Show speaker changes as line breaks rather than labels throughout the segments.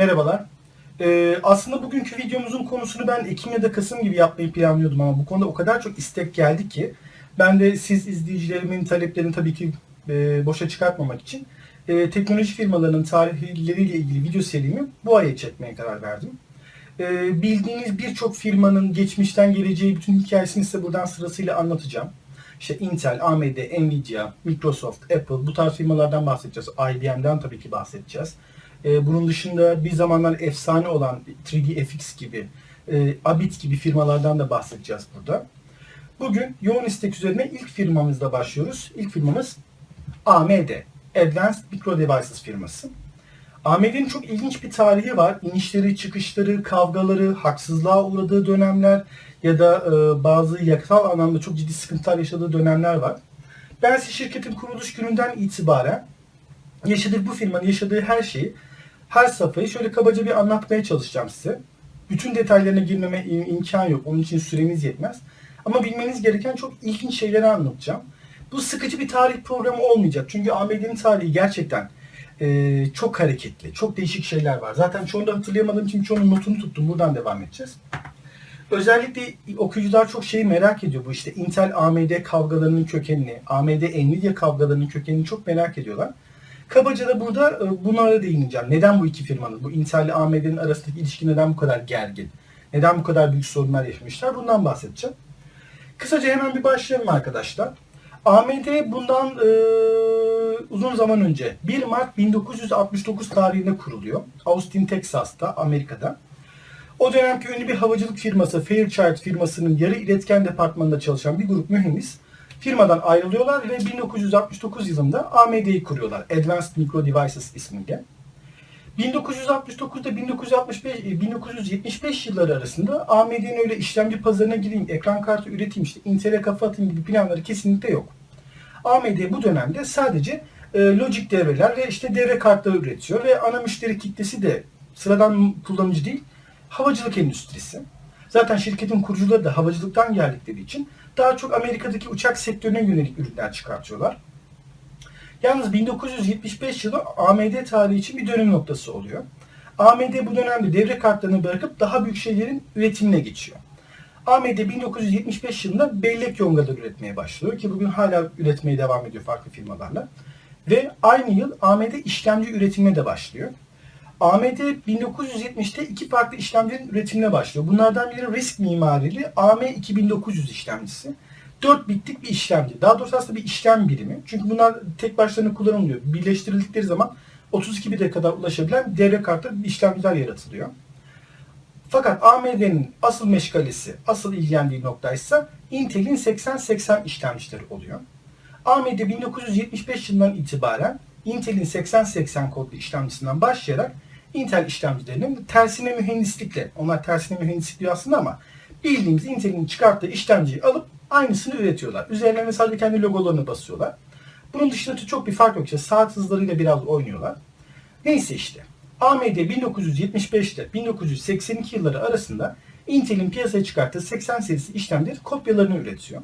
Merhabalar. Ee, aslında bugünkü videomuzun konusunu ben Ekim ya da Kasım gibi yapmayı planlıyordum ama bu konuda o kadar çok istek geldi ki ben de siz izleyicilerimin taleplerini tabii ki e, boşa çıkartmamak için e, teknoloji firmalarının tarihleriyle ilgili video serimi bu aya çekmeye karar verdim. E, bildiğiniz birçok firmanın geçmişten geleceği bütün hikayesini size buradan sırasıyla anlatacağım. İşte Intel, AMD, Nvidia, Microsoft, Apple bu tarz firmalardan bahsedeceğiz. IBM'den tabii ki bahsedeceğiz. Ee, bunun dışında bir zamanlar efsane olan 3D FX gibi, e, Abit gibi firmalardan da bahsedeceğiz burada. Bugün yoğun istek üzerine ilk firmamızla başlıyoruz. İlk firmamız AMD, Advanced Micro Devices firması. AMD'nin çok ilginç bir tarihi var. İnişleri, çıkışları, kavgaları, haksızlığa uğradığı dönemler ya da e, bazı yakasal anlamda çok ciddi sıkıntılar yaşadığı dönemler var. Ben size şirketin kuruluş gününden itibaren yaşadığı bu firmanın yaşadığı her şeyi her safhayı şöyle kabaca bir anlatmaya çalışacağım size. Bütün detaylarına girmeme im- imkan yok. Onun için süremiz yetmez. Ama bilmeniz gereken çok ilginç şeyleri anlatacağım. Bu sıkıcı bir tarih programı olmayacak. Çünkü AMD'nin tarihi gerçekten e, çok hareketli. Çok değişik şeyler var. Zaten çoğunu da hatırlayamadığım için çoğunun notunu tuttum. Buradan devam edeceğiz. Özellikle okuyucular çok şeyi merak ediyor. Bu işte Intel AMD kavgalarının kökenini, AMD Nvidia kavgalarının kökenini çok merak ediyorlar. Kabaca da burada e, bunlara değineceğim. Neden bu iki firmanın, bu Intel ile AMD'nin arasındaki ilişki neden bu kadar gergin? Neden bu kadar büyük sorunlar yaşamışlar? Bundan bahsedeceğim. Kısaca hemen bir başlayalım arkadaşlar. AMD bundan e, uzun zaman önce 1 Mart 1969 tarihinde kuruluyor. Austin, Texas'ta, Amerika'da. O dönemki ünlü bir havacılık firması Fairchild firmasının yarı iletken departmanında çalışan bir grup mühendis firmadan ayrılıyorlar ve 1969 yılında AMD'yi kuruyorlar. Advanced Micro Devices ismiyle. 1969'da 1965 e, 1975 yılları arasında AMD'nin öyle işlemci pazarına gireyim, ekran kartı üreteyim, işte Intel'e kafa atayım gibi planları kesinlikle yok. AMD bu dönemde sadece e, logic devreler ve işte devre kartları üretiyor ve ana müşteri kitlesi de sıradan kullanıcı değil, havacılık endüstrisi. Zaten şirketin kurucuları da havacılıktan geldikleri için daha çok Amerika'daki uçak sektörüne yönelik ürünler çıkartıyorlar. Yalnız 1975 yılı AMD tarihi için bir dönüm noktası oluyor. AMD bu dönemde devre kartlarını bırakıp daha büyük şeylerin üretimine geçiyor. AMD 1975 yılında bellek yongaları üretmeye başlıyor ki bugün hala üretmeye devam ediyor farklı firmalarla. Ve aynı yıl AMD işlemci üretimine de başlıyor. AMD 1970'te iki farklı işlemcinin üretimine başlıyor. Bunlardan biri RISC mimarili AM2900 işlemcisi. 4 bitlik bir işlemci. Daha doğrusu aslında bir işlem birimi. Çünkü bunlar tek başlarına kullanılmıyor. Birleştirildikleri zaman 32 bite kadar ulaşabilen devre kartı işlemciler yaratılıyor. Fakat AMD'nin asıl meşgalesi, asıl ilgilendiği nokta ise Intel'in 8080 işlemcileri oluyor. AMD 1975 yılından itibaren Intel'in 8080 kodlu işlemcisinden başlayarak Intel işlemcilerinin tersine mühendislikle, onlar tersine mühendislik diyor aslında ama bildiğimiz Intel'in çıkarttığı işlemciyi alıp aynısını üretiyorlar. Üzerlerine sadece kendi logolarını basıyorlar. Bunun dışında çok bir fark yok. İşte saat hızlarıyla biraz oynuyorlar. Neyse işte. AMD 1975 ile 1982 yılları arasında Intel'in piyasaya çıkarttığı 80 serisi işlemleri kopyalarını üretiyor.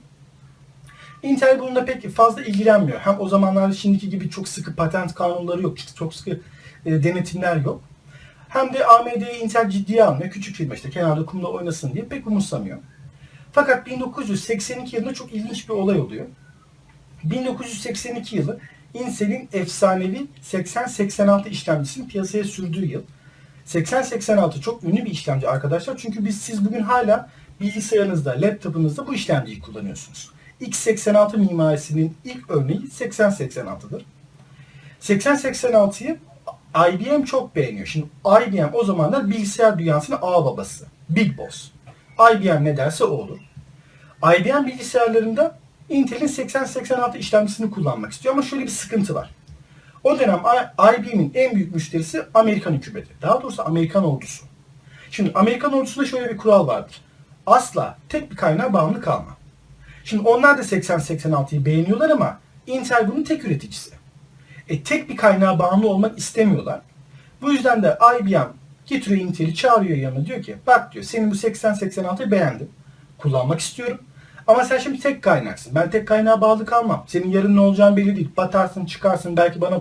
Intel bununla pek fazla ilgilenmiyor. Hem o zamanlarda şimdiki gibi çok sıkı patent kanunları yok, çok sıkı e, denetimler yok. Hem de AMD'yi Intel ciddiye almıyor. Küçük firma işte kenarda kumda oynasın diye pek umursamıyor. Fakat 1982 yılında çok ilginç bir olay oluyor. 1982 yılı Intel'in efsanevi 8086 işlemcisinin piyasaya sürdüğü yıl. 8086 çok ünlü bir işlemci arkadaşlar. Çünkü biz siz bugün hala bilgisayarınızda, laptopunuzda bu işlemciyi kullanıyorsunuz. X86 mimarisinin ilk örneği 8086'dır. 8086'yı IBM çok beğeniyor. Şimdi IBM o zamanlar bilgisayar dünyasının ağ babası. Big Boss. IBM ne derse o olur. IBM bilgisayarlarında Intel'in 8086 işlemcisini kullanmak istiyor ama şöyle bir sıkıntı var. O dönem IBM'in en büyük müşterisi Amerikan hükümeti. Daha doğrusu Amerikan ordusu. Şimdi Amerikan ordusunda şöyle bir kural vardır. Asla tek bir kaynağa bağımlı kalma. Şimdi onlar da 8086'yı beğeniyorlar ama Intel bunun tek üreticisi. E, tek bir kaynağa bağımlı olmak istemiyorlar. Bu yüzden de IBM getiriyor Intel'i çağırıyor yanına diyor ki bak diyor senin bu 8086'yı beğendim. Kullanmak istiyorum. Ama sen şimdi tek kaynaksın. Ben tek kaynağa bağlı kalmam. Senin yarın ne olacağın belli değil. Batarsın çıkarsın belki bana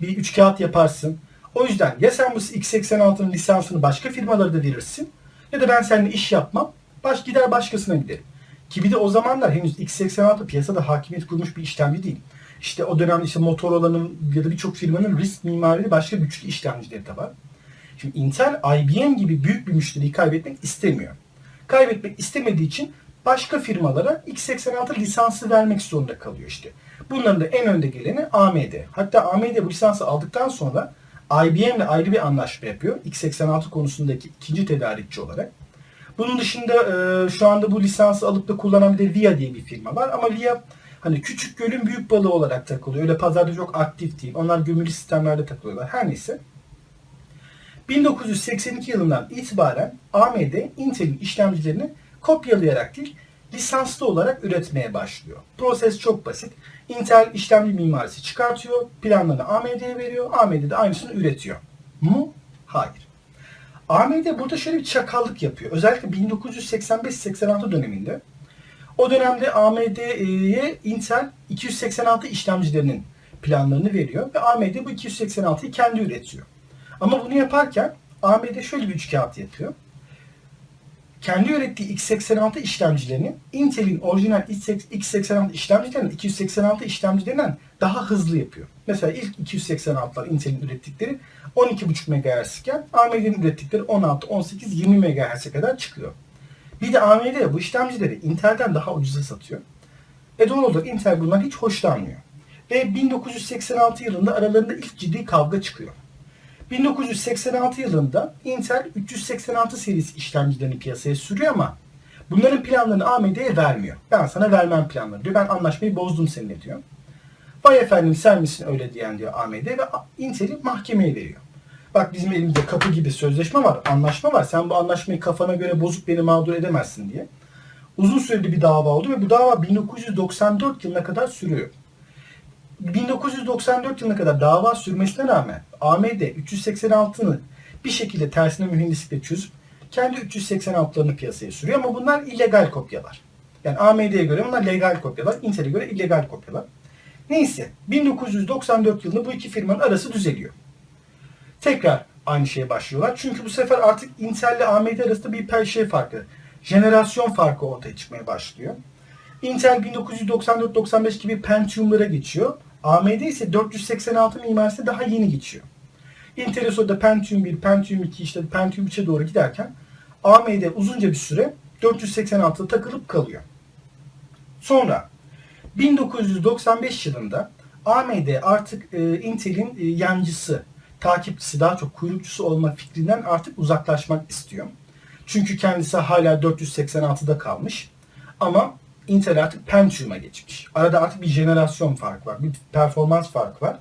bir üç kağıt yaparsın. O yüzden ya sen bu x86'nın lisansını başka firmalara da verirsin ya da ben seninle iş yapmam. Baş gider başkasına giderim. Ki bir de o zamanlar henüz x86 piyasada hakimiyet kurmuş bir işlemci değil. İşte o dönemde işte Motorola'nın ya da birçok firmanın risk mimarili başka güçlü işlemcileri de var. Şimdi Intel IBM gibi büyük bir müşteriyi kaybetmek istemiyor. Kaybetmek istemediği için başka firmalara x86 lisansı vermek zorunda kalıyor işte. Bunların da en önde geleni AMD. Hatta AMD bu lisansı aldıktan sonra IBM ile ayrı bir anlaşma yapıyor. x86 konusundaki ikinci tedarikçi olarak. Bunun dışında şu anda bu lisansı alıp da kullanan bir de VIA diye bir firma var. Ama VIA hani küçük gölün büyük balığı olarak takılıyor. Öyle pazarda çok aktif değil. Onlar gömülü sistemlerde takılıyorlar. Her neyse. 1982 yılından itibaren AMD Intel'in işlemcilerini kopyalayarak değil lisanslı olarak üretmeye başlıyor. Proses çok basit. Intel işlemci mimarisi çıkartıyor, planlarını AMD'ye veriyor, AMD de aynısını üretiyor. Mu? Hayır. AMD burada şöyle bir çakallık yapıyor. Özellikle 1985-86 döneminde. O dönemde AMD'ye Intel 286 işlemcilerinin planlarını veriyor ve AMD bu 286'yı kendi üretiyor. Ama bunu yaparken AMD şöyle bir üç kağıt yapıyor. Kendi ürettiği x86 işlemcilerini Intel'in orijinal x86 işlemcilerinin 286 işlemcilerinden daha hızlı yapıyor. Mesela ilk 286'lar Intel'in ürettikleri 12.5 MHz iken AMD'nin ürettikleri 16, 18, 20 MHz'e kadar çıkıyor. Bir de AMD bu işlemcileri Intel'den daha ucuza satıyor. E doğal olarak Intel bundan hiç hoşlanmıyor. Ve 1986 yılında aralarında ilk ciddi kavga çıkıyor. 1986 yılında Intel 386 serisi işlemcilerini piyasaya sürüyor ama bunların planlarını AMD'ye vermiyor. Ben sana vermem planları diyor. Ben anlaşmayı bozdum seninle diyor. Vay efendim sen misin öyle diyen diyor AMD ve Intel'i mahkemeye veriyor. Bak bizim elimizde kapı gibi sözleşme var, anlaşma var. Sen bu anlaşmayı kafana göre bozup beni mağdur edemezsin diye. Uzun süreli bir dava oldu ve bu dava 1994 yılına kadar sürüyor. 1994 yılına kadar dava sürmesine rağmen AMD 386'nı bir şekilde tersine mühendislikle çözüp kendi 386'larını piyasaya sürüyor ama bunlar illegal kopyalar. Yani AMD'ye göre bunlar legal kopyalar, Intel'e göre illegal kopyalar. Neyse 1994 yılında bu iki firmanın arası düzeliyor. Tekrar aynı şeye başlıyorlar. Çünkü bu sefer artık Intel ile AMD arasında bir şey farkı, jenerasyon farkı ortaya çıkmaya başlıyor. Intel 1994-95 gibi Pentium'lara geçiyor. AMD ise 486 mimarisine daha yeni geçiyor. Intel ise da Pentium 1, Pentium 2, işte Pentium 3'e doğru giderken AMD uzunca bir süre 486'da takılıp kalıyor. Sonra 1995 yılında AMD artık e, Intel'in e, yancısı, takipçisi, daha çok kuyrukçusu olma fikrinden artık uzaklaşmak istiyor. Çünkü kendisi hala 486'da kalmış. Ama Intel artık Pentium'a geçmiş. Arada artık bir jenerasyon farkı var. Bir performans farkı var.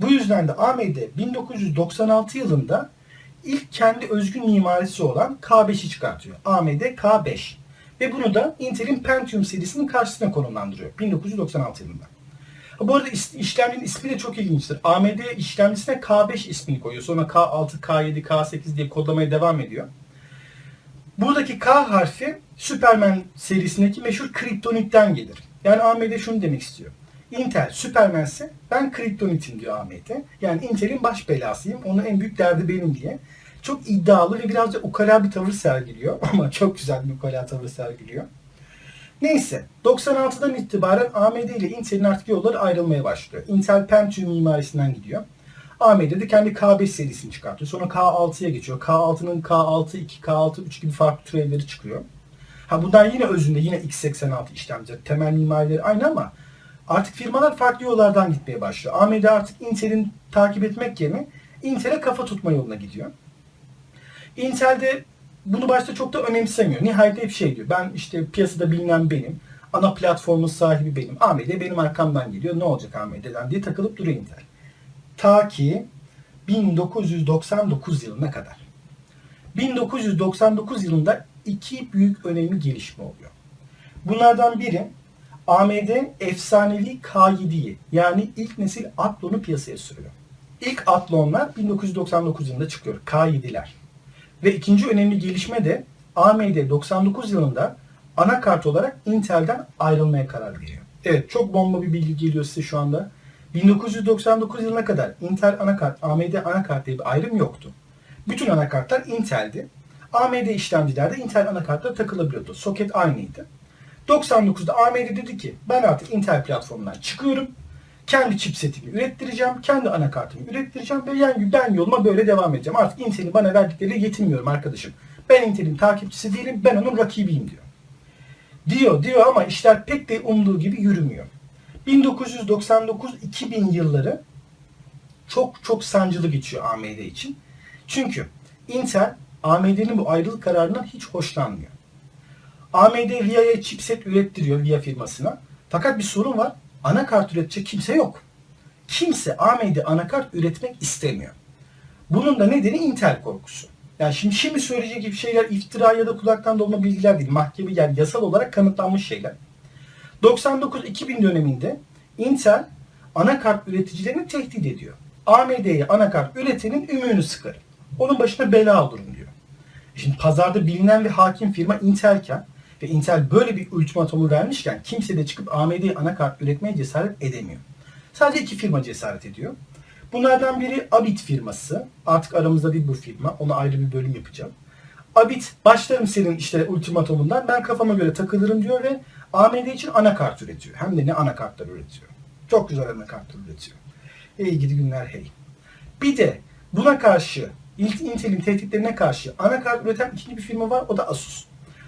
Bu yüzden de AMD 1996 yılında ilk kendi özgün mimarisi olan K5'i çıkartıyor. AMD K5. Ve bunu da Intel'in Pentium serisinin karşısına konumlandırıyor. 1996 yılında. Bu arada işlemcinin ismi de çok ilginçtir. AMD işlemcisine K5 ismini koyuyor. Sonra K6, K7, K8 diye kodlamaya devam ediyor. Buradaki K harfi Superman serisindeki meşhur Kryptonit'ten gelir. Yani AMD şunu demek istiyor. Intel Superman'se ben Kryptonit'im diyor AMD. Yani Intel'in baş belasıyım. Onun en büyük derdi benim diye. Çok iddialı ve biraz da ukala bir tavır sergiliyor. Ama çok güzel bir ukala tavır sergiliyor. Neyse 96'dan itibaren AMD ile Intel'in artık yolları ayrılmaya başlıyor. Intel Pentium mimarisinden gidiyor. AMD de kendi K5 serisini çıkartıyor. Sonra K6'ya geçiyor. K6'nın K6, 2, K6, 3 gibi farklı türevleri çıkıyor. Ha bundan yine özünde yine x86 işlemci. Temel mimarileri aynı ama artık firmalar farklı yollardan gitmeye başlıyor. AMD artık Intel'in takip etmek yerine Intel'e kafa tutma yoluna gidiyor. Intel de bunu başta çok da önemsemiyor. Nihayet hep şey diyor. Ben işte piyasada bilinen benim. Ana platformun sahibi benim. AMD benim arkamdan geliyor. Ne olacak AMD'den diye takılıp duruyor Intel. Ta ki 1999 yılına kadar. 1999 yılında iki büyük önemli gelişme oluyor. Bunlardan biri AMD efsanevi K7'yi yani ilk nesil Athlon'u piyasaya sürüyor. İlk Athlon'lar 1999 yılında çıkıyor. K7'ler. Ve ikinci önemli gelişme de AMD 99 yılında anakart olarak Intel'den ayrılmaya karar veriyor. Evet çok bomba bir bilgi geliyor size şu anda. 1999 yılına kadar Intel anakart, AMD anakart diye bir ayrım yoktu. Bütün anakartlar Intel'di. AMD işlemcilerde Intel anakartlar takılabiliyordu. Soket aynıydı. 99'da AMD dedi ki ben artık Intel platformundan çıkıyorum. Kendi chipsetimi ürettireceğim. Kendi anakartımı ürettireceğim ve yani ben yoluma böyle devam edeceğim. Artık Intel'in bana verdikleriyle yetinmiyorum arkadaşım. Ben Intel'in takipçisi değilim. Ben onun rakibiyim diyor. Diyor diyor ama işler pek de umduğu gibi yürümüyor. 1999-2000 yılları çok çok sancılı geçiyor AMD için. Çünkü Intel AMD'nin bu ayrılık kararından hiç hoşlanmıyor. AMD VIA'ya chipset ürettiriyor VIA firmasına. Fakat bir sorun var. Anakart üretecek kimse yok. Kimse AMD anakart üretmek istemiyor. Bunun da nedeni Intel korkusu. Yani şimdi şimdi söyleyecek gibi şeyler iftira ya da kulaktan dolma bilgiler değil. Mahkeme yani yasal olarak kanıtlanmış şeyler. 99-2000 döneminde Intel anakart üreticilerini tehdit ediyor. AMD'ye anakart üretenin ümüğünü sıkarım. Onun başına bela olurum diyor. Şimdi pazarda bilinen ve hakim firma Intel'ken ve Intel böyle bir ultimatomu vermişken kimse de çıkıp AMD'ye anakart üretmeye cesaret edemiyor. Sadece iki firma cesaret ediyor. Bunlardan biri Abit firması. Artık aramızda değil bu firma. Ona ayrı bir bölüm yapacağım. Abit başlarım senin işte ultimatomundan ben kafama göre takılırım diyor ve AMD için anakart üretiyor. Hem de ne anakartlar üretiyor. Çok güzel anakartlar üretiyor. Ey gidi günler hey. Bir de buna karşı Intel'in tehditlerine karşı anakart üreten ikinci bir firma var o da Asus.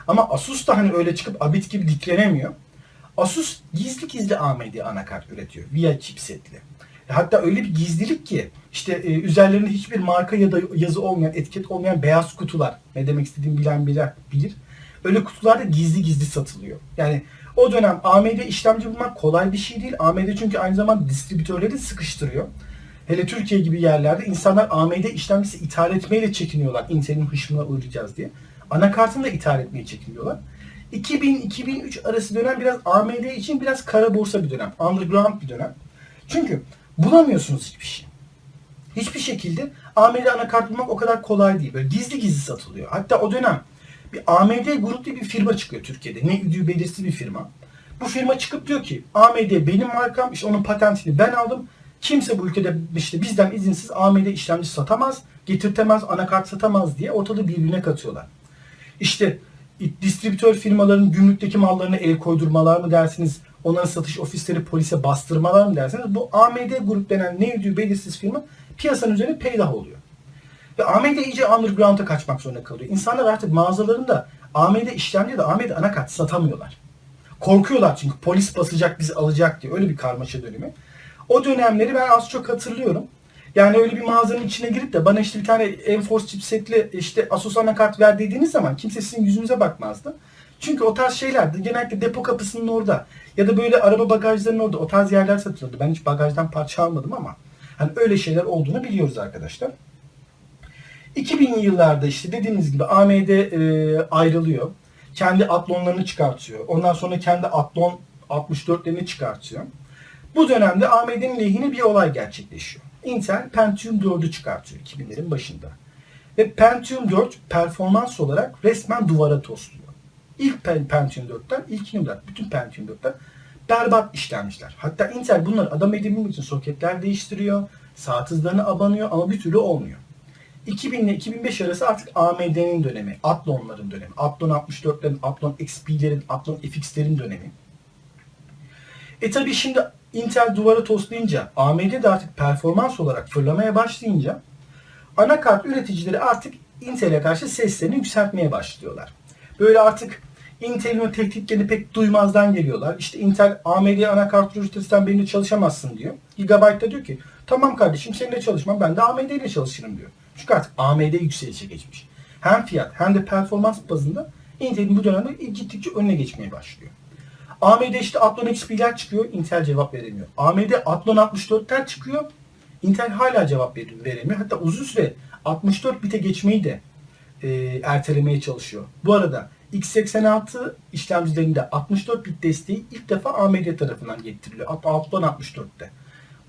Ama Asus da hani öyle çıkıp Abit gibi diklenemiyor. Asus gizli gizli AMD anakart üretiyor via chipsetli. Hatta öyle bir gizlilik ki işte e, üzerlerinde hiçbir marka ya da yazı olmayan, etiket olmayan beyaz kutular. Ne demek istediğimi bilen bilir. bilir. Öyle kutular da gizli gizli satılıyor. Yani o dönem AMD işlemci bulmak kolay bir şey değil. AMD çünkü aynı zamanda distribütörleri sıkıştırıyor. Hele Türkiye gibi yerlerde insanlar AMD işlemcisi ithal etmeyle çekiniyorlar. Intel'in hışmına uğrayacağız diye. Anakartını da ithal etmeye çekiniyorlar. 2000-2003 arası dönem biraz AMD için biraz kara borsa bir dönem. Underground bir dönem. Çünkü bulamıyorsunuz hiçbir şey. Hiçbir şekilde AMD anakart bulmak o kadar kolay değil. Böyle gizli gizli satılıyor. Hatta o dönem bir AMD Grup diye bir firma çıkıyor Türkiye'de. Ne üdüğü belirsiz bir firma. Bu firma çıkıp diyor ki AMD benim markam, işte onun patentini ben aldım. Kimse bu ülkede işte bizden izinsiz AMD işlemci satamaz, getirtemez, anakart satamaz diye ortalığı birbirine katıyorlar. İşte distribütör firmaların gümrükteki mallarına el koydurmalar mı dersiniz, onların satış ofisleri polise bastırmalar mı dersiniz, bu AMD grup denen ne üdüğü belirsiz firma piyasanın üzerine peydah oluyor. Ve AMD iyice underground'a kaçmak zorunda kalıyor. İnsanlar artık mağazalarında AMD işlemci de AMD anakart satamıyorlar. Korkuyorlar çünkü polis basacak bizi alacak diye. Öyle bir karmaşa dönemi. O dönemleri ben az çok hatırlıyorum. Yani öyle bir mağazanın içine girip de bana işte bir tane Enforce chipsetli işte Asus anakart ver dediğiniz zaman kimse sizin yüzünüze bakmazdı. Çünkü o tarz şeylerdi. Genellikle depo kapısının orada ya da böyle araba bagajlarının orada o tarz yerler satılırdı. Ben hiç bagajdan parça almadım ama hani öyle şeyler olduğunu biliyoruz arkadaşlar. 2000'li yıllarda işte dediğimiz gibi AMD e, ayrılıyor. Kendi Athlon'larını çıkartıyor. Ondan sonra kendi Athlon 64'lerini çıkartıyor. Bu dönemde AMD'nin lehine bir olay gerçekleşiyor. Intel Pentium 4'ü çıkartıyor 2000'lerin başında. Ve Pentium 4 performans olarak resmen duvara tosluyor. İlk Pentium 4'ten ilkini bırak. Bütün Pentium 4'ten berbat işlemciler. Hatta Intel bunları adam edebilmek için soketler değiştiriyor. Saat hızlarını abanıyor ama bir türlü olmuyor. 2000 ile 2005 arası artık AMD'nin dönemi. Athlon'ların dönemi. Athlon 64'lerin, Athlon XP'lerin, Athlon FX'lerin dönemi. E tabi şimdi Intel duvara toslayınca, AMD de artık performans olarak fırlamaya başlayınca anakart üreticileri artık Intel'e karşı seslerini yükseltmeye başlıyorlar. Böyle artık Intel'in o tehditlerini pek duymazdan geliyorlar. İşte Intel AMD anakart üreticisinden benimle çalışamazsın diyor. Gigabyte da diyor ki tamam kardeşim seninle çalışmam ben de AMD ile çalışırım diyor. Çünkü artık AMD yükselişe geçmiş. Hem fiyat hem de performans bazında Intel'in bu dönemde gittikçe önüne geçmeye başlıyor. AMD işte Athlon XP'ler çıkıyor, Intel cevap veremiyor. AMD Athlon 64'ler çıkıyor, Intel hala cevap veremiyor. Hatta uzun süre 64 bite geçmeyi de e, ertelemeye çalışıyor. Bu arada x86 işlemcilerinde 64 bit desteği ilk defa AMD tarafından getiriliyor. Athlon 64'te.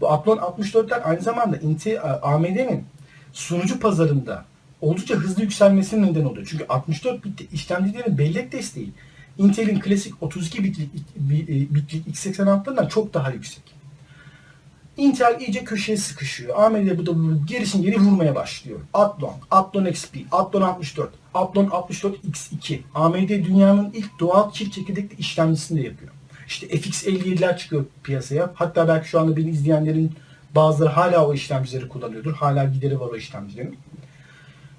Bu Athlon 64'ler aynı zamanda Intel, AMD'nin sunucu pazarında oldukça hızlı yükselmesinin neden oluyor. Çünkü 64 bit işlemcilerin bellek desteği Intel'in klasik 32 bitlik, bitlik x86'larından çok daha yüksek. Intel iyice köşeye sıkışıyor. AMD bu da gerisin geri vurmaya başlıyor. Athlon, Athlon XP, Athlon 64, Athlon 64 X2. AMD dünyanın ilk doğal çift çekirdekli işlemcisini de yapıyor. İşte FX57'ler çıkıyor piyasaya. Hatta belki şu anda beni izleyenlerin bazıları hala o işlemcileri kullanıyordur. Hala gideri var o işlemcilerin.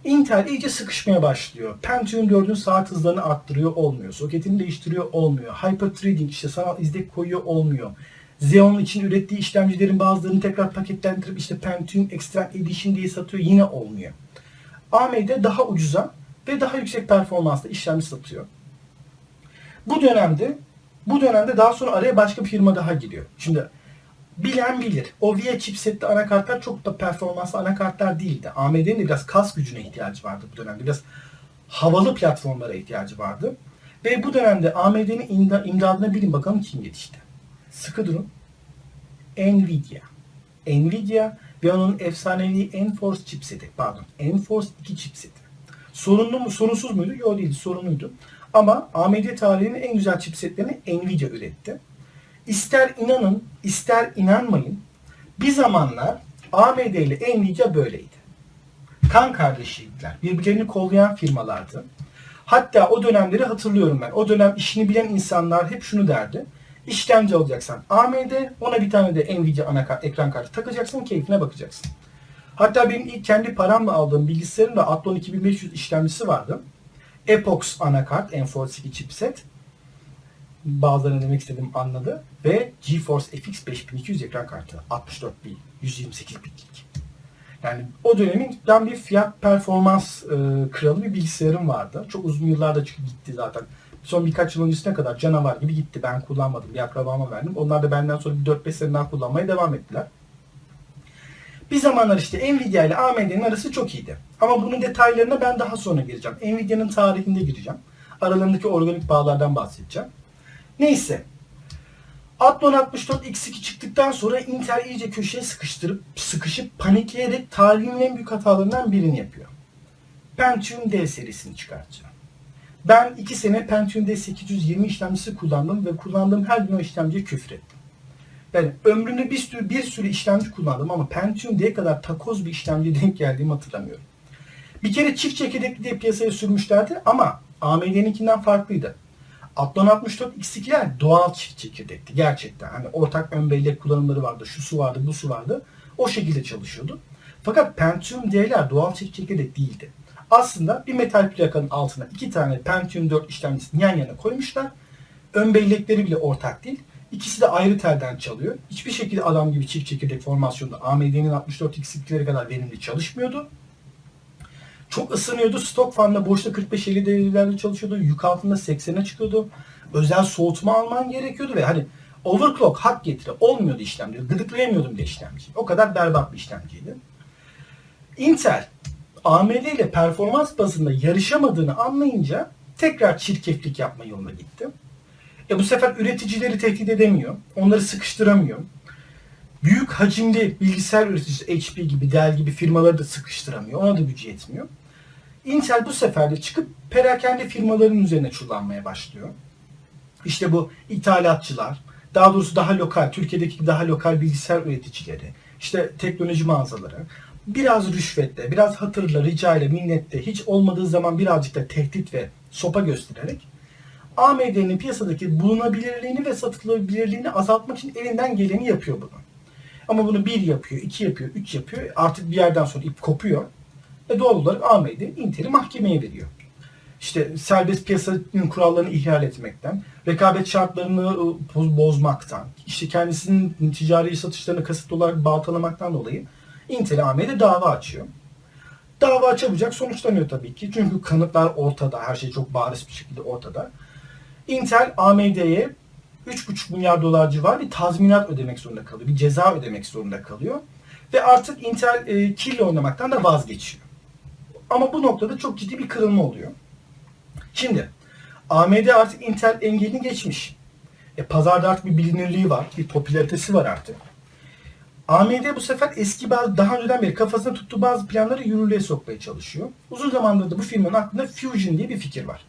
Intel iyice sıkışmaya başlıyor. Pentium 4'ün saat hızlarını arttırıyor olmuyor. Soketini değiştiriyor olmuyor. Hyperthreading işte sanal izlek koyuyor olmuyor. Xeon için ürettiği işlemcilerin bazılarını tekrar paketlendirip işte Pentium Extra Edition diye satıyor yine olmuyor. AMD daha ucuza ve daha yüksek performanslı işlemci satıyor. Bu dönemde bu dönemde daha sonra araya başka bir firma daha giriyor. Şimdi bilen bilir. OVIA chipsetli anakartlar çok da performanslı anakartlar değildi. AMD'nin de biraz kas gücüne ihtiyacı vardı bu dönemde. Biraz havalı platformlara ihtiyacı vardı. Ve bu dönemde AMD'nin imda, imdadına bilin bakalım kim yetişti. Sıkı durun. Nvidia. Nvidia ve onun efsanevi Enforce chipseti. Pardon. Enforce 2 chipseti. Sorunlu mu? Sorunsuz muydu? Yok değildi. Sorunluydu. Ama AMD tarihinin en güzel chipsetlerini Nvidia üretti. İster inanın, ister inanmayın. Bir zamanlar AMD ile Nvidia böyleydi. Kan kardeşiydiler. Birbirlerini kollayan firmalardı. Hatta o dönemleri hatırlıyorum ben. O dönem işini bilen insanlar hep şunu derdi. İşlemci alacaksan AMD, ona bir tane de Nvidia anakart, ekran kartı takacaksın, keyfine bakacaksın. Hatta benim ilk kendi paramla aldığım bilgisayarın da Athlon 2500 işlemcisi vardı. Epox anakart, Enforce 2 chipset. Bazılarına demek istediğim anladı. Ve GeForce FX 5200 ekran kartı. 64 bit, 128 bitlik. Yani o dönemin ben bir fiyat performans e, kralı bir bilgisayarım vardı. Çok uzun yıllarda çıkıp gitti zaten. Son birkaç yıl öncesine kadar canavar gibi gitti. Ben kullanmadım. Bir akrabama verdim. Onlar da benden sonra bir 4-5 sene daha kullanmaya devam ettiler. Bir zamanlar işte Nvidia ile AMD'nin arası çok iyiydi. Ama bunun detaylarına ben daha sonra gireceğim. Nvidia'nın tarihinde gireceğim. Aralarındaki organik bağlardan bahsedeceğim. Neyse. Athlon 64 X2 çıktıktan sonra Intel iyice köşeye sıkıştırıp sıkışıp panikleyerek tarihin en büyük hatalarından birini yapıyor. Pentium D serisini çıkartacağım. Ben 2 sene Pentium D820 işlemcisi kullandım ve kullandığım her gün o işlemciye küfür ettim. Yani ömrümde bir sürü, bir sürü işlemci kullandım ama Pentium D kadar takoz bir işlemciye denk geldiğimi hatırlamıyorum. Bir kere çift çekirdekli diye piyasaya sürmüşlerdi ama AMD'ninkinden farklıydı. Athlon 64 X2'ler doğal çift çekirdekti gerçekten. Hani ortak ön bellek kullanımları vardı, şu su vardı, bu su vardı. O şekilde çalışıyordu. Fakat Pentium D'ler doğal çift çekirdek değildi. Aslında bir metal plakanın altına iki tane Pentium 4 işlemcisini yan yana koymuşlar. Ön bellekleri bile ortak değil. İkisi de ayrı telden çalıyor. Hiçbir şekilde adam gibi çift çekirdek formasyonda AMD'nin 64 X2'leri kadar verimli çalışmıyordu. Çok ısınıyordu. Stok fanla boşta 45-50 derecelerde çalışıyordu. Yük altında 80'e çıkıyordu. Özel soğutma alman gerekiyordu ve hani overclock hak getire olmuyordu işlemci. Gıdıklayamıyordum bile işlemciyi. O kadar berbat bir işlemciydi. Intel AMD ile performans bazında yarışamadığını anlayınca tekrar çirkeflik yapma yoluna gitti. E bu sefer üreticileri tehdit edemiyor. Onları sıkıştıramıyor. Büyük hacimli bilgisayar üreticisi HP gibi, Dell gibi firmaları da sıkıştıramıyor. Ona da gücü yetmiyor. Intel bu sefer de çıkıp perakende firmaların üzerine çullanmaya başlıyor. İşte bu ithalatçılar, daha doğrusu daha lokal, Türkiye'deki daha lokal bilgisayar üreticileri, işte teknoloji mağazaları, biraz rüşvetle, biraz hatırla, ricayla, minnette, hiç olmadığı zaman birazcık da tehdit ve sopa göstererek AMD'nin piyasadaki bulunabilirliğini ve satılabilirliğini azaltmak için elinden geleni yapıyor bunu. Ama bunu bir yapıyor, iki yapıyor, üç yapıyor. Artık bir yerden sonra ip kopuyor. Ve doğal olarak AMD Intel'i mahkemeye veriyor. İşte serbest piyasanın kurallarını ihlal etmekten, rekabet şartlarını ıı, bozmaktan, işte kendisinin ticari satışlarını kasıtlı olarak baltalamaktan dolayı Intel AMD dava açıyor. Dava çabucak sonuçlanıyor tabii ki. Çünkü kanıtlar ortada. Her şey çok bariz bir şekilde ortada. Intel AMD'ye 3,5 milyar dolar civarı bir tazminat ödemek zorunda kalıyor. Bir ceza ödemek zorunda kalıyor. Ve artık Intel e, kirli oynamaktan da vazgeçiyor. Ama bu noktada çok ciddi bir kırılma oluyor. Şimdi AMD artık Intel engelini geçmiş. E, pazarda artık bir bilinirliği var. Bir popülaritesi var artık. AMD bu sefer eski bazı daha önceden beri kafasında tuttuğu bazı planları yürürlüğe sokmaya çalışıyor. Uzun zamandır da bu firmanın aklında Fusion diye bir fikir var.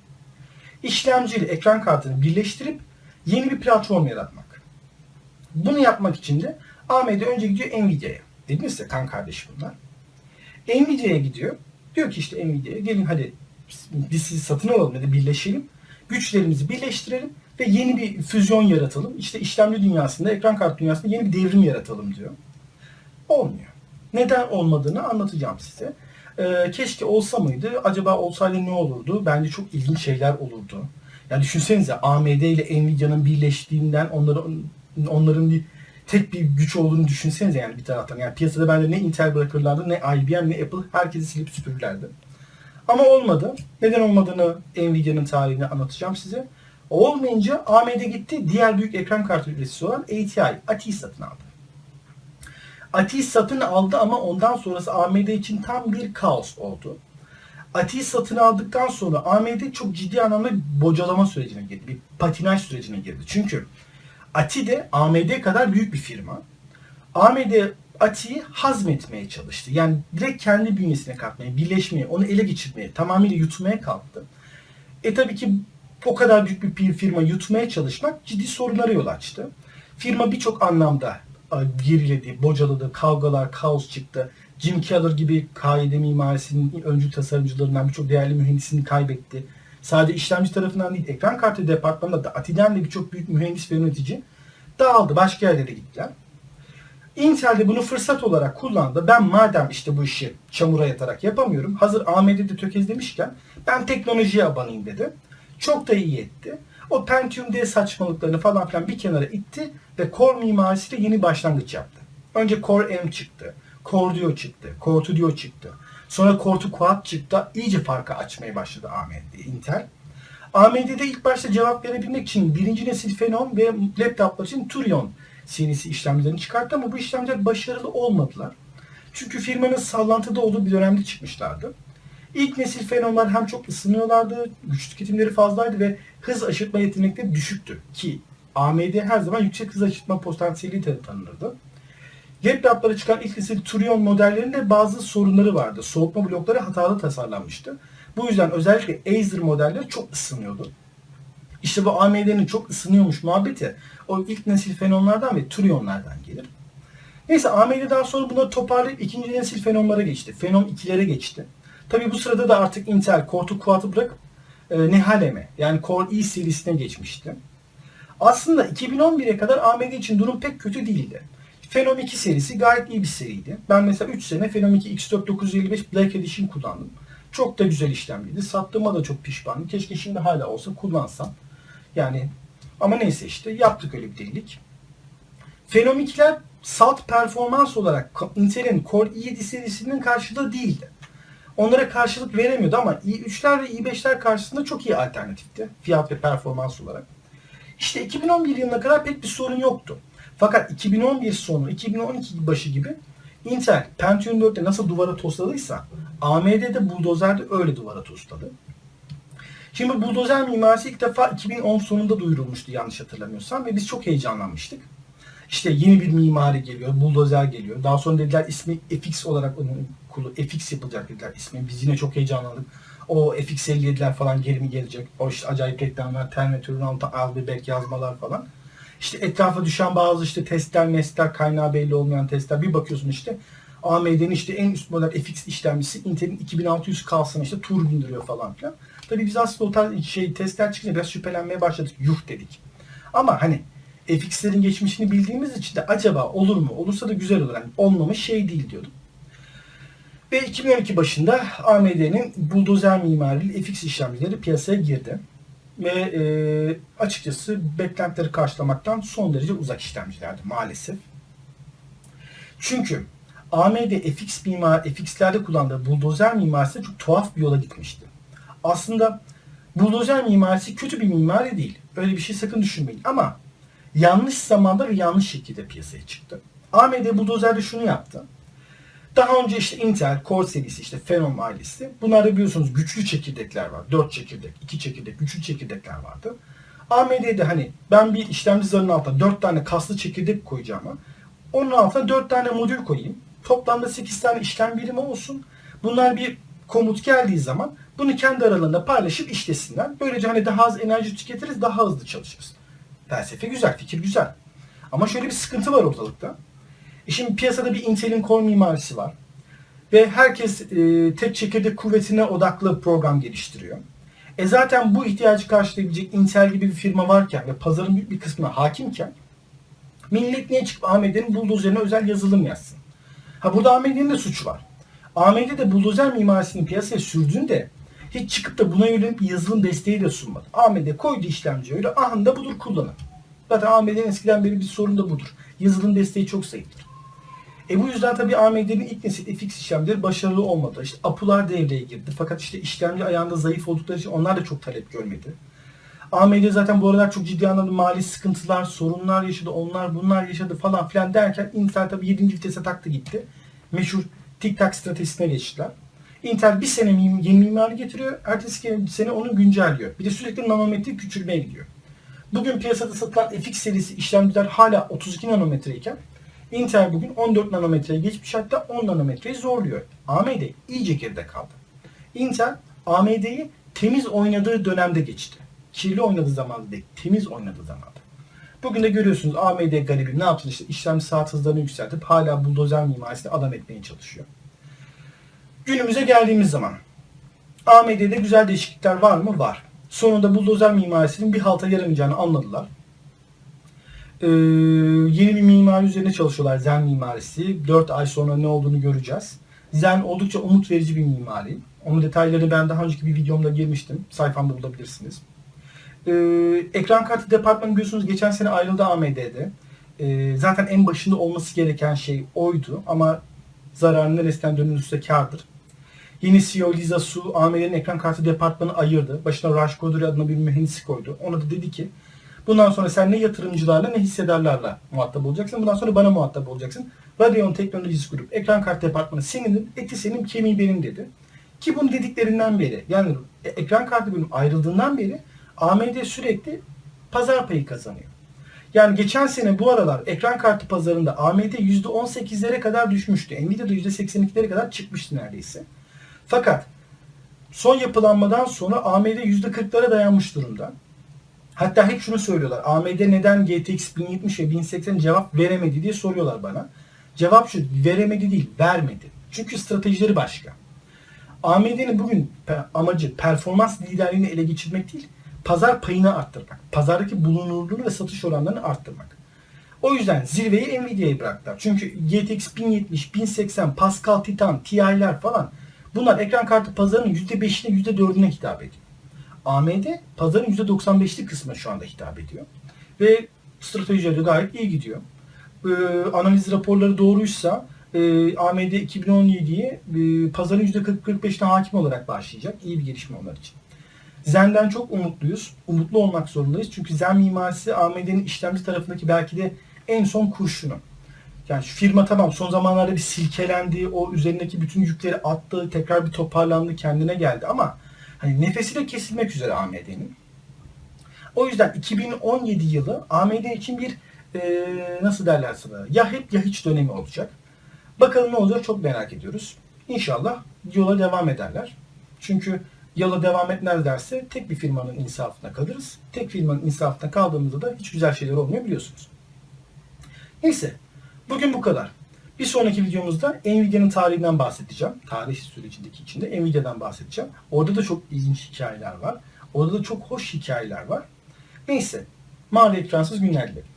İşlemci ile ekran kartını birleştirip yeni bir platform yaratmak. Bunu yapmak için de AMD önce gidiyor Nvidia'ya. Dedim size kan kardeş bunlar. Nvidia'ya gidiyor. Diyor ki işte Nvidia'ya gelin hadi biz sizi satın alalım ya da birleşelim. Güçlerimizi birleştirelim ve yeni bir füzyon yaratalım. İşte işlemci dünyasında, ekran kart dünyasında yeni bir devrim yaratalım diyor. Olmuyor. Neden olmadığını anlatacağım size. Ee, keşke olsa mıydı? Acaba olsaydı ne olurdu? Bence çok ilginç şeyler olurdu. Ya düşünsenize AMD ile Nvidia'nın birleştiğinden onların onların bir tek bir güç olduğunu düşünsenize yani bir taraftan. Yani piyasada bence ne Intel bırakırlardı ne IBM ne Apple herkesi silip süpürürlerdi. Ama olmadı. Neden olmadığını Nvidia'nın tarihini anlatacağım size. Olmayınca AMD gitti diğer büyük ekran kartı üreticisi olan ATI, ATI satın aldı. ATI satın aldı ama ondan sonrası AMD için tam bir kaos oldu. ATI satın aldıktan sonra AMD çok ciddi anlamda bocalama sürecine girdi. Bir patinaj sürecine girdi. Çünkü ATI de AMD kadar büyük bir firma. AMD ATI'yi hazmetmeye çalıştı. Yani direkt kendi bünyesine katmaya, birleşmeye, onu ele geçirmeye, tamamıyla yutmaya kalktı. E tabii ki o kadar büyük bir firma yutmaya çalışmak ciddi sorunlara yol açtı. Firma birçok anlamda e, geriledi, bocaladı, kavgalar, kaos çıktı. Jim Keller gibi kaide mimarisinin öncü tasarımcılarından birçok değerli mühendisini kaybetti. Sadece işlemci tarafından değil, ekran kartı departmanında da ATI'den de birçok büyük mühendis ve yönetici dağıldı. Başka yerlere gittiler. Intel de bunu fırsat olarak kullandı. Ben madem işte bu işi çamura yatarak yapamıyorum. Hazır AMD'de tökezlemişken ben teknolojiye abanayım dedi. Çok da iyi etti. O Pentium D saçmalıklarını falan filan bir kenara itti ve Core mimarisiyle yeni başlangıç yaptı. Önce Core M çıktı. Core Duo çıktı. Core 2 Duo çıktı. Sonra 2 Quad çıktı. İyice farkı açmaya başladı AMD, Intel. AMD'de ilk başta cevap verebilmek için birinci nesil Phenom ve laptoplar için Turion serisi işlemcilerini çıkarttı ama bu işlemciler başarılı olmadılar. Çünkü firmanın sallantıda olduğu bir dönemde çıkmışlardı. İlk nesil Phenom'lar hem çok ısınıyorlardı, güç tüketimleri fazlaydı ve hız aşırtma yetenekleri düşüktü. Ki AMD her zaman yüksek hız aşırtma potansiyeliyle tanınırdı. Laptoplara çıkan ilk nesil Turion modellerinde bazı sorunları vardı. Soğutma blokları hatalı tasarlanmıştı. Bu yüzden özellikle Acer modelleri çok ısınıyordu. İşte bu AMD'nin çok ısınıyormuş muhabbeti o ilk nesil fenonlardan ve Turionlardan gelir. Neyse AMD daha sonra bunları toparlayıp ikinci nesil fenomlara geçti. Fenom 2'lere geçti. Tabi bu sırada da artık Intel Core 2 Quad'ı bırakıp e, Nehaleme yani Core i serisine geçmişti. Aslında 2011'e kadar AMD için durum pek kötü değildi. Phenom 2 serisi gayet iyi bir seriydi. Ben mesela 3 sene Phenom 2 X4955 Black Edition kullandım. Çok da güzel işlemciydi. Sattığıma da çok pişmanım. Keşke şimdi hala olsa kullansam. Yani ama neyse işte yaptık öyle bir delilik. Phenom 2'ler salt performans olarak Intel'in Core i7 serisinin karşılığı değildi. Onlara karşılık veremiyordu ama i3'ler ve i5'ler karşısında çok iyi alternatifti. Fiyat ve performans olarak. İşte 2011 yılına kadar pek bir sorun yoktu. Fakat 2011 sonu, 2012 başı gibi Intel Pentium 4'te nasıl duvara tosladıysa AMD'de buldozerde öyle duvara tosladı. Şimdi buldozer mimarisi ilk defa 2010 sonunda duyurulmuştu yanlış hatırlamıyorsam ve biz çok heyecanlanmıştık. İşte yeni bir mimari geliyor, buldozer geliyor. Daha sonra dediler ismi FX olarak onun kulu FX yapılacak dediler ismi. Biz yine çok heyecanlandık. O FX57'ler falan geri mi gelecek? O işte acayip reklamlar, Terminator'un altına Albeberg yazmalar falan. İşte etrafa düşen bazı işte testler, mesler, kaynağı belli olmayan testler. Bir bakıyorsun işte AMD'nin işte en üst model FX işlemcisi Intel'in 2600 kalsın işte tur bindiriyor falan filan. Tabii biz aslında o tarz şey testler çıkınca biraz şüphelenmeye başladık. Yuh dedik. Ama hani FX'lerin geçmişini bildiğimiz için de acaba olur mu? Olursa da güzel olur. Yani olmamış şey değil diyordum. Ve 2012 başında AMD'nin buldozer mimarili FX işlemcileri piyasaya girdi. Ve e, açıkçası beklentileri karşılamaktan son derece uzak işlemcilerdi maalesef. Çünkü AMD FX mimar, FX'lerde kullandığı buldozer mimarisi çok tuhaf bir yola gitmişti. Aslında buldozer mimarisi kötü bir mimari değil. Öyle bir şey sakın düşünmeyin. Ama yanlış zamanda ve yanlış şekilde piyasaya çıktı. AMD buldozerde şunu yaptı. Daha önce işte Intel Core serisi işte Phenom ailesi. Bunlarda biliyorsunuz güçlü çekirdekler var. 4 çekirdek, 2 çekirdek, güçlü çekirdekler vardı. AMD'de hani ben bir işlemci zarının altına 4 tane kaslı çekirdek koyacağım. Onun altına 4 tane modül koyayım. Toplamda 8 tane işlem birimi olsun. Bunlar bir komut geldiği zaman bunu kendi aralarında paylaşıp işlesinler. Böylece hani daha az enerji tüketiriz, daha hızlı çalışırız. Felsefe güzel, fikir güzel. Ama şöyle bir sıkıntı var ortalıkta. E Şimdi piyasada bir Intel'in core mimarisi var. Ve herkes e, tek çekirdek kuvvetine odaklı program geliştiriyor. E zaten bu ihtiyacı karşılayabilecek Intel gibi bir firma varken ve pazarın büyük bir kısmına hakimken millet niye çıkıp AMD'nin buldozerine özel yazılım yazsın? Ha burada AMD'nin de suçu var. AMD de buldozer mimarisini piyasaya sürdüğünde hiç çıkıp da buna yönelik bir yazılım desteği de sunmadı. AMD koydu işlemciyi öyle ahında budur kullanın. Zaten AMD'nin eskiden beri bir sorun da budur. Yazılım desteği çok zayıftır. E bu yüzden tabii AMD'nin ilk nesil FX işlemcileri başarılı olmadı. İşte APU'lar devreye girdi. Fakat işte işlemci ayağında zayıf oldukları için onlar da çok talep görmedi. AMD zaten bu aralar çok ciddi anlamda mali sıkıntılar, sorunlar yaşadı, onlar bunlar yaşadı falan filan derken Intel tabii 7. vitese taktı gitti. Meşhur tik tak stratejisine geçtiler. Intel bir sene yeni mimari getiriyor, ertesi sene onu güncelliyor. Bir de sürekli nanometre küçülmeye gidiyor. Bugün piyasada satılan FX serisi işlemciler hala 32 nanometreyken Intel bugün 14 nanometreye geçmiş hatta 10 nanometreyi zorluyor. AMD iyice geride kaldı. Intel AMD'yi temiz oynadığı dönemde geçti. Kirli oynadığı zamanda değil, temiz oynadığı zamanda. Bugün de görüyorsunuz AMD garibi ne yaptı işte işlemci saat hızlarını yükseltip hala buldozer mimarisini adam etmeye çalışıyor. Günümüze geldiğimiz zaman AMD'de güzel değişiklikler var mı? Var. Sonunda buldozer mimarisinin bir halta yaramayacağını anladılar. Ee, yeni bir mimari üzerine çalışıyorlar Zen mimarisi. 4 ay sonra ne olduğunu göreceğiz. Zen oldukça umut verici bir mimari. Onun detaylarını ben daha önceki bir videomda girmiştim. Sayfamda bulabilirsiniz. Ee, ekran kartı departmanı biliyorsunuz geçen sene ayrıldı AMD'de. Ee, zaten en başında olması gereken şey oydu ama zararı neresinden dönülürse kardır. Yeni CEO Lisa Su AMD'nin ekran kartı departmanı ayırdı. Başına Raj Koduri adına bir mühendisi koydu. Ona da dedi ki bundan sonra sen ne yatırımcılarla ne hissedarlarla muhatap olacaksın. Bundan sonra bana muhatap olacaksın. Radeon Technologies Group ekran kartı departmanı senin, eti senin, kemiği benim dedi. Ki bunu dediklerinden beri yani e- ekran kartı bölüm ayrıldığından beri AMD sürekli pazar payı kazanıyor. Yani geçen sene bu aralar ekran kartı pazarında AMD %18'lere kadar düşmüştü. Nvidia da %82'lere kadar çıkmıştı neredeyse. Fakat son yapılanmadan sonra AMD %40'lara dayanmış durumda. Hatta hep şunu söylüyorlar. AMD neden GTX 1070 ve 1080 cevap veremedi diye soruyorlar bana. Cevap şu. Veremedi değil, vermedi. Çünkü stratejileri başka. AMD'nin bugün amacı performans liderliğini ele geçirmek değil, pazar payını arttırmak. Pazardaki bulunurluğunu ve satış oranlarını arttırmak. O yüzden zirveyi Nvidia'ya bıraktılar. Çünkü GTX 1070, 1080, Pascal Titan, Ti'ler falan bunlar ekran kartı pazarının %5'ine %4'üne hitap ediyor. AMD pazarın %95'lik kısmına şu anda hitap ediyor. Ve stratejileri gayet iyi gidiyor. Ee, analiz raporları doğruysa e, AMD 2017'yi e, pazarın %40-45'ine hakim olarak başlayacak. İyi bir gelişme onlar için. Zen'den çok umutluyuz. Umutlu olmak zorundayız. Çünkü Zen mimarisi AMD'nin işlemci tarafındaki belki de en son kurşunu. Yani şu firma tamam son zamanlarda bir silkelendi, o üzerindeki bütün yükleri attı, tekrar bir toparlandı, kendine geldi ama hani nefesi de kesilmek üzere AMD'nin. O yüzden 2017 yılı AMD için bir e, nasıl derler sana ya hep ya hiç dönemi olacak. Bakalım ne olacak çok merak ediyoruz. İnşallah yola devam ederler. Çünkü yola devam etmezlerse tek bir firmanın insafına kalırız. Tek firmanın insafına kaldığımızda da hiç güzel şeyler olmuyor biliyorsunuz. Neyse. Bugün bu kadar. Bir sonraki videomuzda Nvidia'nın tarihinden bahsedeceğim. Tarih sürecindeki içinde Nvidia'dan bahsedeceğim. Orada da çok ilginç hikayeler var. Orada da çok hoş hikayeler var. Neyse. Mavi ekransız günler dilerim.